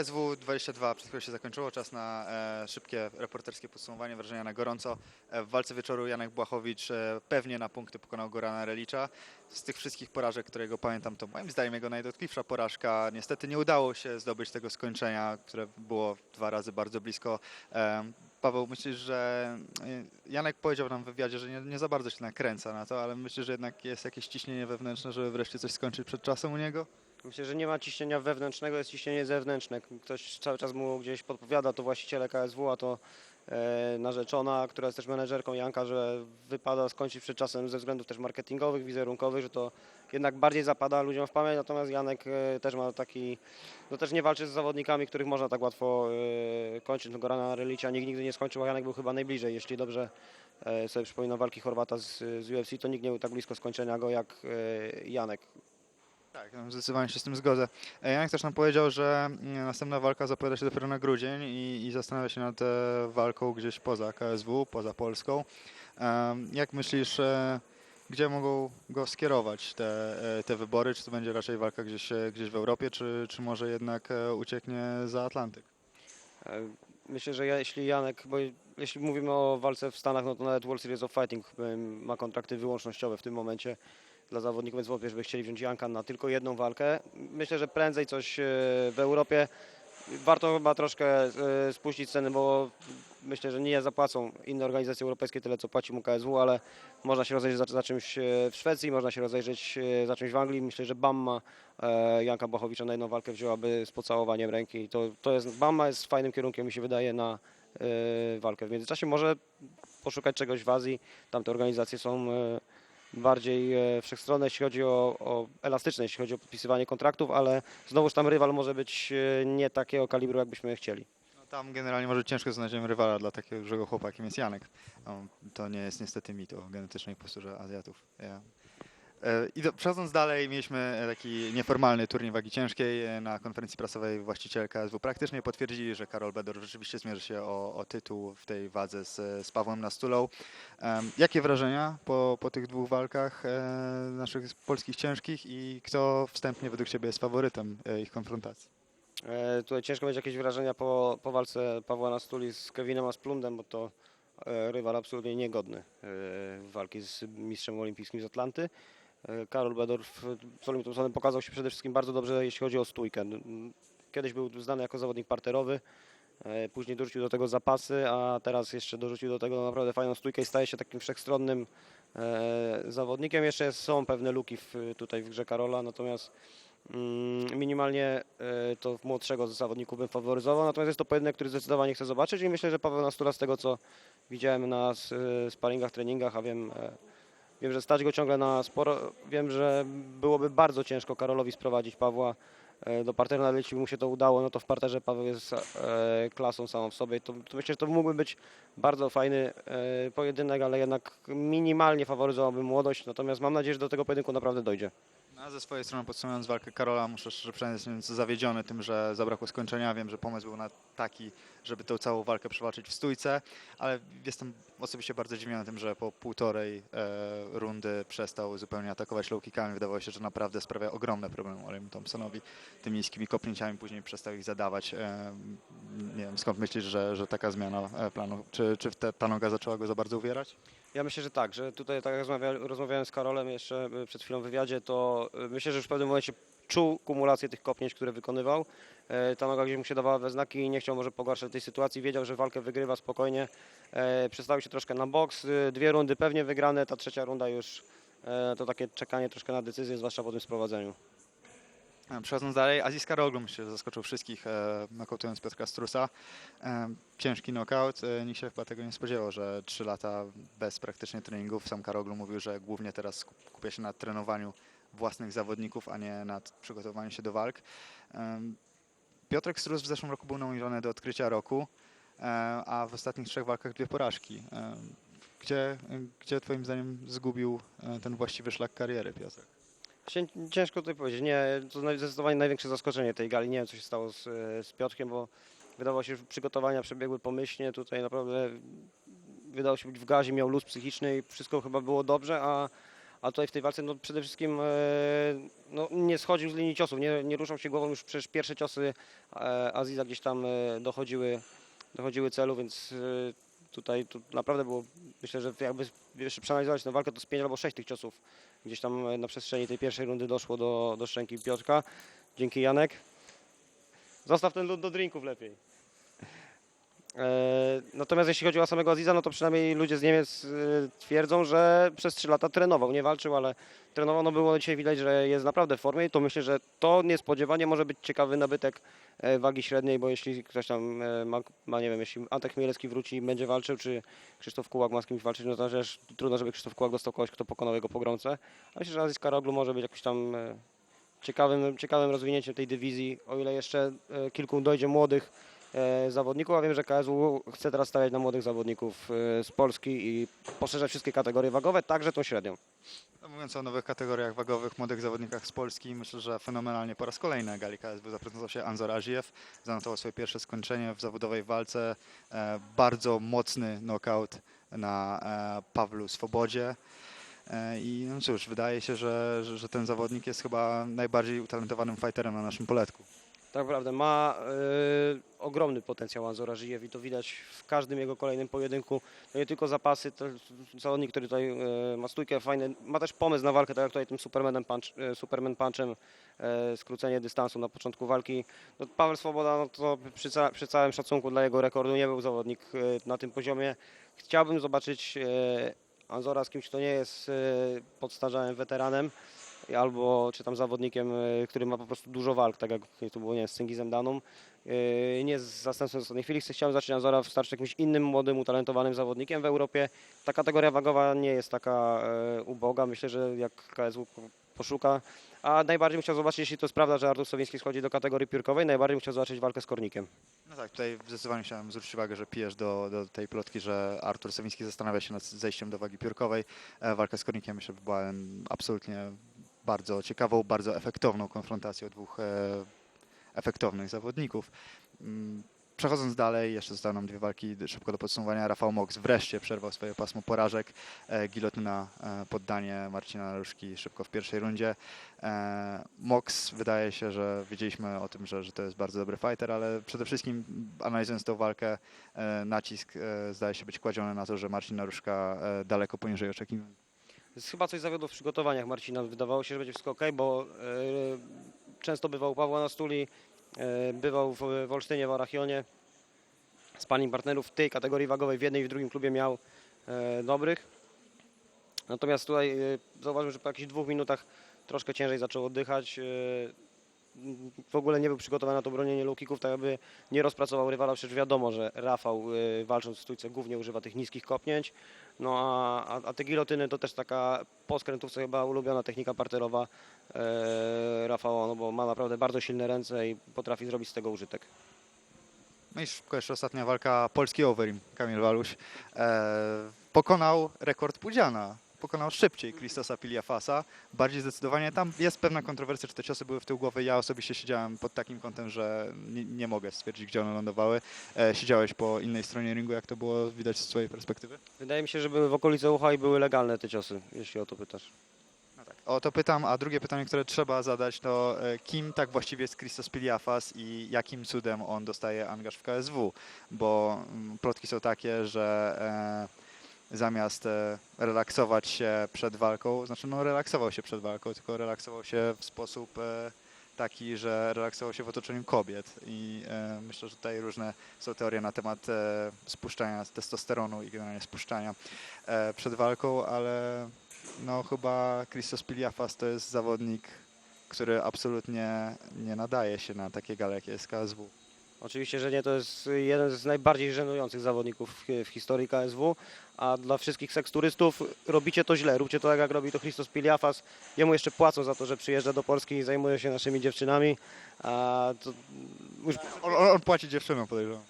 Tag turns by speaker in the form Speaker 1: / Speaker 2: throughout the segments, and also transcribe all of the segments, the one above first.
Speaker 1: KSW 22 przed chwilą się zakończyło. Czas na e, szybkie reporterskie podsumowanie, wrażenia na gorąco. E, w walce wieczoru Janek Błachowicz e, pewnie na punkty pokonał Gorana Relicza. Z tych wszystkich porażek, które go pamiętam, to moim zdaniem jego najdotkliwsza porażka. Niestety nie udało się zdobyć tego skończenia, które było dwa razy bardzo blisko. E, Paweł, myślisz, że e, Janek powiedział nam w wywiadzie, że nie, nie za bardzo się nakręca na to, ale myślisz, że jednak jest jakieś ciśnienie wewnętrzne, żeby wreszcie coś skończyć przed czasem u niego?
Speaker 2: Myślę, że nie ma ciśnienia wewnętrznego, jest ciśnienie zewnętrzne. Ktoś cały czas mu gdzieś podpowiada, to właściciele KSW, a to narzeczona, która jest też menedżerką Janka, że wypada skończyć przed czasem ze względów też marketingowych, wizerunkowych, że to jednak bardziej zapada ludziom w pamięć, natomiast Janek e, też ma taki, no też nie walczy z zawodnikami, których można tak łatwo e, kończyć. No Gorana Relicia nikt nigdy nie skończył, a Janek był chyba najbliżej, jeśli dobrze e, sobie przypominam walki Chorwata z, z UFC, to nikt nie był tak blisko skończenia go jak e, Janek.
Speaker 1: Tak, no, zdecydowanie się z tym zgodzę. E, Janek też nam powiedział, że mm, następna walka zapowiada się dopiero na grudzień i, i zastanawia się nad e, walką gdzieś poza KSW, poza Polską. Em, Jak myślisz, e, gdzie mogą go skierować te, e, te wybory? Czy to będzie raczej walka gdzieś, e, gdzieś w Europie, czy, czy może jednak e, ucieknie za Atlantyk?
Speaker 2: E, Myślę, że ja, jeśli Janek, bo jeśli mówimy o walce w Stanach, no to nawet World Series of Fighting e, ma kontrakty wyłącznościowe w tym momencie dla zawodników, więc wątpię, żeby chcieli wziąć Janka na tylko jedną walkę. Myślę, że prędzej coś e, w Europie. Warto chyba troszkę e, spuścić ceny, bo myślę, że nie zapłacą inne organizacje europejskie tyle, co płaci mu KSW, ale można się rozejrzeć za, za czymś e, w Szwecji, można się rozejrzeć za czymś w Anglii. Myślę, że Bamma Janka Błachowicza na jedną walkę wzięłaby z pocałowaniem ręki. To, to jest, Bamma jest fajnym kierunkiem, mi się wydaje, na walkę. W międzyczasie może poszukać czegoś w Azji. Tamte organizacje są bardziej e, wszechstronne, jeśli chodzi o, o elastyczne, jeśli chodzi o podpisywanie kontraktów, ale znowuż tam rywal może być e, nie takiego kalibru, jakbyśmy chcieli.
Speaker 1: No, tam generalnie może ciężko znaleźć rywala dla takiego dużego chłopa, jakim jest Janek. No, to nie jest niestety mit o genetycznej posturze Azjatów. Ja. E, I do, przechodząc dalej, mieliśmy taki nieformalny turniej wagi ciężkiej E, na konferencji prasowej właściciel KSW. Praktycznie potwierdzili, że Karol Bedor rzeczywiście zmierzy się o, o tytuł w tej wadze z, z Pawłem Nastulą. Em, jakie wrażenia po, po tych dwóch walkach e, naszych polskich ciężkich i kto wstępnie według Ciebie jest faworytem e, ich konfrontacji?
Speaker 2: E, tutaj ciężko mieć jakieś wrażenia po, po walce Pawła Nastuli z Kevinem Asplundem, bo to e, rywal absolutnie niegodny e, walki z mistrzem olimpijskim z Atlanty. E, Karol Bedorf z Olympijskim Sądem pokazał się przede wszystkim bardzo dobrze, jeśli chodzi o stójkę. Kiedyś był znany jako zawodnik parterowy, e, później dorzucił do tego zapasy, a teraz jeszcze dorzucił do tego naprawdę fajną stójkę i staje się takim wszechstronnym e, zawodnikiem. Jeszcze są pewne luki w, tutaj w grze Karola, natomiast Mm, Minimalnie e, to w młodszego z zawodników bym faworyzował, natomiast jest to pojedynek, który zdecydowanie chcę zobaczyć i myślę, że Paweł Nastura z tego co widziałem na e, sparingach, treningach, a wiem, e, wiem, że stać go ciągle na sporo, wiem, że byłoby bardzo ciężko Karolowi sprowadzić Pawła e, do parteru, nawet jeśli mu się to udało, no to w parterze Paweł jest e, klasą samą w sobie, to, to myślę, że to mógłby być bardzo fajny e, pojedynek, ale jednak minimalnie faworyzowałbym młodość, natomiast mam nadzieję, że do tego pojedynku naprawdę dojdzie.
Speaker 1: A ze swojej strony podsumowując walkę Karola, muszę szczerze przyznać, że jestem zawiedziony tym, że zabrakło skończenia. Wiem, że pomysł był na taki, żeby tę całą walkę przewalczyć w stójce, ale jestem osobiście bardzo zdziwiony tym, że po półtorej e, rundy przestał zupełnie atakować low kickami. Wydawało się, że naprawdę sprawia ogromne problemy Olemu Thompsonowi tymi niskimi kopnięciami, później przestał ich zadawać. E, nie wiem, skąd myślisz, że, że taka zmiana e, planu? Czy, czy ta noga zaczęła go za bardzo uwierać?
Speaker 2: Ja myślę, że tak, że tutaj tak jak rozmawia, rozmawiałem z Karolem jeszcze y, przed chwilą w wywiadzie, to y, myślę, że już w pewnym momencie czuł kumulację tych kopnięć, które wykonywał. E, Ta noga gdzieś mu się dawała we znaki i nie chciał może pogarszać tej sytuacji. Wiedział, że walkę wygrywa spokojnie. E, Przestawił się troszkę na boks. Dwie rundy pewnie wygrane, ta trzecia runda już e, to takie czekanie troszkę na decyzję, zwłaszcza po tym sprowadzeniu.
Speaker 1: E, Przechodząc dalej, Aziz Karoglu myślę, że zaskoczył wszystkich, e, nokautując Piotra Strusa. E, ciężki knockout, e, nikt się chyba tego nie spodziewał, że 3 lata bez praktycznie treningów. Sam Karoglu mówił, że głównie teraz skup- skupia się na trenowaniu własnych zawodników, a nie nad przygotowaniu się do walk. Piotrek Strus w zeszłym roku był nominowany do odkrycia roku, a w ostatnich trzech walkach dwie porażki. Gdzie, gdzie twoim zdaniem zgubił ten właściwy szlak kariery Piotrek?
Speaker 2: Ciężko tutaj powiedzieć. Nie, to zdecydowanie największe zaskoczenie tej gali. Nie wiem, co się stało z, e, z Piotrkiem, bo wydawało się, że przygotowania przebiegły pomyślnie. Tutaj naprawdę wydało się być w gazie, miał luz psychiczny i wszystko chyba było dobrze, a, a tutaj w tej walce no, przede wszystkim e, no, nie schodził z linii ciosów, nie, nie ruszał się głową, już przecież pierwsze ciosy e, Aziza gdzieś tam e, dochodziły, dochodziły celu, więc e, tutaj tu naprawdę było, myślę, że jakby jeszcze przeanalizować tę walkę, to z pięć albo sześć tych ciosów gdzieś tam e, na przestrzeni tej pierwszej rundy doszło do, do szczęki Piotrka. Dzięki Janek. Zostaw ten lód do drinków lepiej. E, Natomiast jeśli chodzi o samego Aziza, no to przynajmniej ludzie z Niemiec e, twierdzą, że przez 3 lata trenował. Nie walczył, ale trenował. No było dzisiaj widać, że jest naprawdę w formie i to myślę, że to niespodziewanie może być ciekawy nabytek e, wagi średniej, bo jeśli ktoś tam ma, ma nie wiem, jeśli Antek Chmielewski wróci i będzie walczył, czy Krzysztof Kułak ma z kimś walczyć, no to też trudno, żeby Krzysztof Kułak dostał kogoś, kto pokonał jego pogromcę. A myślę, że Aziz Karoglu może być jakimś tam ciekawym, ciekawym rozwinięciem tej dywizji, o ile jeszcze kilku dojdzie młodych zawodników, a wiem, że KSW chce teraz stawiać na młodych zawodników e, z Polski i poszerzać wszystkie kategorie wagowe, także tą średnią.
Speaker 1: No, Mówiąc o nowych kategoriach wagowych, młodych zawodnikach z Polski, myślę, że fenomenalnie po raz kolejny gali KSW zaprezentował się Anzor Aziew. Zanotował swoje pierwsze skończenie w zawodowej walce. E, bardzo mocny knockout na e, Pawlu Swobodzie. E, I no cóż, wydaje się, że, że, że ten zawodnik jest chyba najbardziej utalentowanym fighterem na naszym poletku.
Speaker 2: Tak naprawdę ma e, ogromny potencjał Anzora Żyjew i to widać w każdym jego kolejnym pojedynku. To nie tylko zapasy, to zawodnik, który tutaj e, ma stójkę fajny, ma też pomysł na walkę, tak jak tutaj tym Supermanem punch, e, Superman Punchem, skrócenie dystansu na początku walki. No, Paweł Swoboda, no to przy, ca, przy całym szacunku dla jego rekordu nie był zawodnik na tym poziomie. Chciałbym zobaczyć Anzora z kimś, kto nie jest podstarzałym weteranem albo czy tam zawodnikiem, e, który ma po prostu dużo walk, tak jak to było nie z Cyngizem Daną. E, Nie z zastępstwem z ostatniej chwili. Chciałem zacząć Anzora wstarczyć jakimś innym młodym, utalentowanym zawodnikiem w Europie. Ta kategoria wagowa nie jest taka e, uboga. Myślę, że jak KSW po- poszuka. A najbardziej bym chciał zobaczyć, jeśli to jest prawda, że Artur Sowiński schodzi do kategorii piórkowej, najbardziej bym chciał zobaczyć walkę z Kornikiem.
Speaker 1: No tak, tutaj zdecydowanie chciałem zwrócić uwagę, że pijesz do, do tej plotki, że Artur Sowiński zastanawia się nad zejściem do wagi piórkowej. E, walka z Kornikiem myślę, że była absolutnie bardzo ciekawą, bardzo efektowną konfrontacją dwóch e, efektownych zawodników. Mm, Przechodząc dalej, jeszcze zostały nam dwie walki szybko do podsumowania. Rafał Moks wreszcie przerwał swoje pasmo porażek. E, gilotyna, e, poddanie Marcina Naruszki szybko w pierwszej rundzie. E, Mox wydaje się, że wiedzieliśmy o tym, że, że to jest bardzo dobry fighter, ale przede wszystkim analizując tą walkę, e, nacisk e, zdaje się być kładziony na to, że Marcin Naruszka e, daleko poniżej oczekiwań.
Speaker 2: Chyba coś zawiodło w przygotowaniach Marcina. Wydawało się, że będzie wszystko ok, bo e, często bywał u Pawła na stuli, e, bywał w, w Olsztynie, w Arachionie. Spanning partnerów w tej kategorii wagowej w jednej i w drugim klubie miał e, dobrych. Natomiast tutaj e, zauważyłem, że po jakichś dwóch minutach troszkę ciężej zaczął oddychać. E, w ogóle nie był przygotowany na to bronienie low kicków, tak aby nie rozpracował rywala. Przecież wiadomo, że Rafał e, walcząc w stójce głównie używa tych niskich kopnięć. No a, a, a te gilotyny to też taka po skrętówce chyba ulubiona technika parterowa e, Rafała, no bo ma naprawdę bardzo silne ręce i potrafi zrobić z tego użytek.
Speaker 1: No i szybko jeszcze ostatnia walka polski overeem. Kamil Waluś e, pokonał rekord Pudziana. Pokonał szybciej Christosa Piliafasa. Bardziej zdecydowanie. Tam jest pewna kontrowersja, czy te ciosy były w tył głowy. Ja osobiście siedziałem pod takim kątem, że nie, nie mogę stwierdzić, gdzie one lądowały. E, siedziałeś po innej stronie ringu, jak to było widać z swojej perspektywy?
Speaker 2: Wydaje mi się, że były w okolicy ucha i były legalne te ciosy, jeśli o to pytasz.
Speaker 1: No tak. O to pytam, a drugie pytanie, które trzeba zadać, to e, kim tak właściwie jest Christos Piliafas i jakim cudem on dostaje angaż w KSW? Bo mm, plotki są takie, że e, zamiast e, relaksować się przed walką, znaczy no relaksował się przed walką, tylko relaksował się w sposób e, taki, że relaksował się w otoczeniu kobiet i e, myślę, że tutaj różne są teorie na temat spuszczania testosteronu i generalnie spuszczania przed walką, ale no chyba Christos Piliafas to jest zawodnik, który absolutnie nie nadaje się na takie gale, jakie jest KSW.
Speaker 2: Oczywiście, że nie, to jest jeden z najbardziej żenujących zawodników w, historii KSW, a dla wszystkich seksturystów robicie to źle, róbcie to tak jak robi to Christos Piliafas. Jemu jeszcze płacą za to, że przyjeżdża do Polski i zajmuje się naszymi dziewczynami. A to już
Speaker 1: On, on, płaci dziewczynom, podejrzewam.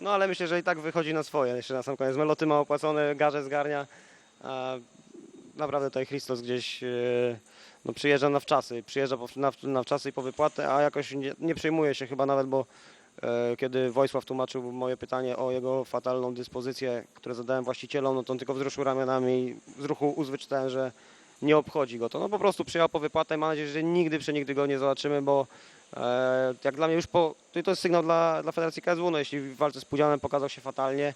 Speaker 2: No ale myślę, że i tak wychodzi na swoje. Jeszcze na sam koniec meloty ma opłacone, garze zgarnia. A naprawdę tutaj Christos gdzieś e, no, przyjeżdża na wczasy. Przyjeżdża na, na wczasy i po wypłatę, a jakoś nie, nie przejmuje się chyba nawet, bo kiedy Wojsław tłumaczył moje pytanie o jego fatalną dyspozycję, które zadałem właścicielom, no to on tylko wzruszył ramionami i z ruchu uzwyczytałem, że nie obchodzi go to. No po prostu przyjechał po wypłatę i mam nadzieję, że nigdy przenigdy go nie zobaczymy, bo e, jak dla mnie już po, to jest sygnał dla, dla Federacji KSW, no jeśli w walce z Pudzianem pokazał się fatalnie,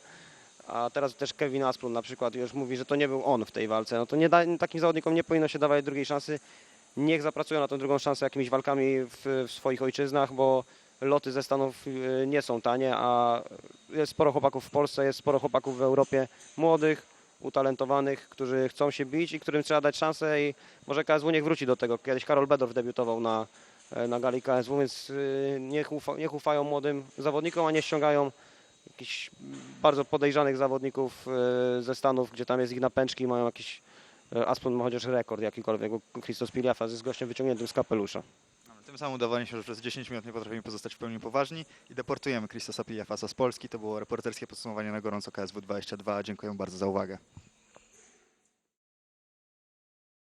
Speaker 2: a teraz też Kevin Asplund na przykład już mówi, że to nie był on w tej walce, no to nie da, takim zawodnikom nie powinno się dawać drugiej szansy. Niech zapracują na tę drugą szansę jakimiś walkami w, w swoich ojczyznach, bo loty ze Stanów y, nie są tanie, a jest sporo chłopaków w Polsce, jest sporo chłopaków w Europie, młodych, utalentowanych, którzy chcą się bić i którym trzeba dać szansę i może KSW niech wróci do tego. Kiedyś Karol Bedorf debiutował na, e, na gali KSW, więc y, niech, ufa, niech ufają młodym zawodnikom, a nie ściągają jakichś bardzo podejrzanych zawodników y, ze Stanów, gdzie tam jest ich napęczki i mają jakiś e, Asplund ma chociaż rekord jakikolwiek, bo Christos Piliafas jest gościem wyciągniętym z kapelusza.
Speaker 1: Tym samym udowodniliśmy, że przez 10 minut nie potrafimy pozostać w pełni poważni i deportujemy Christosa Piliafasa z Polski. To było reporterskie podsumowanie na gorąco KSW 22. Dziękuję bardzo za uwagę.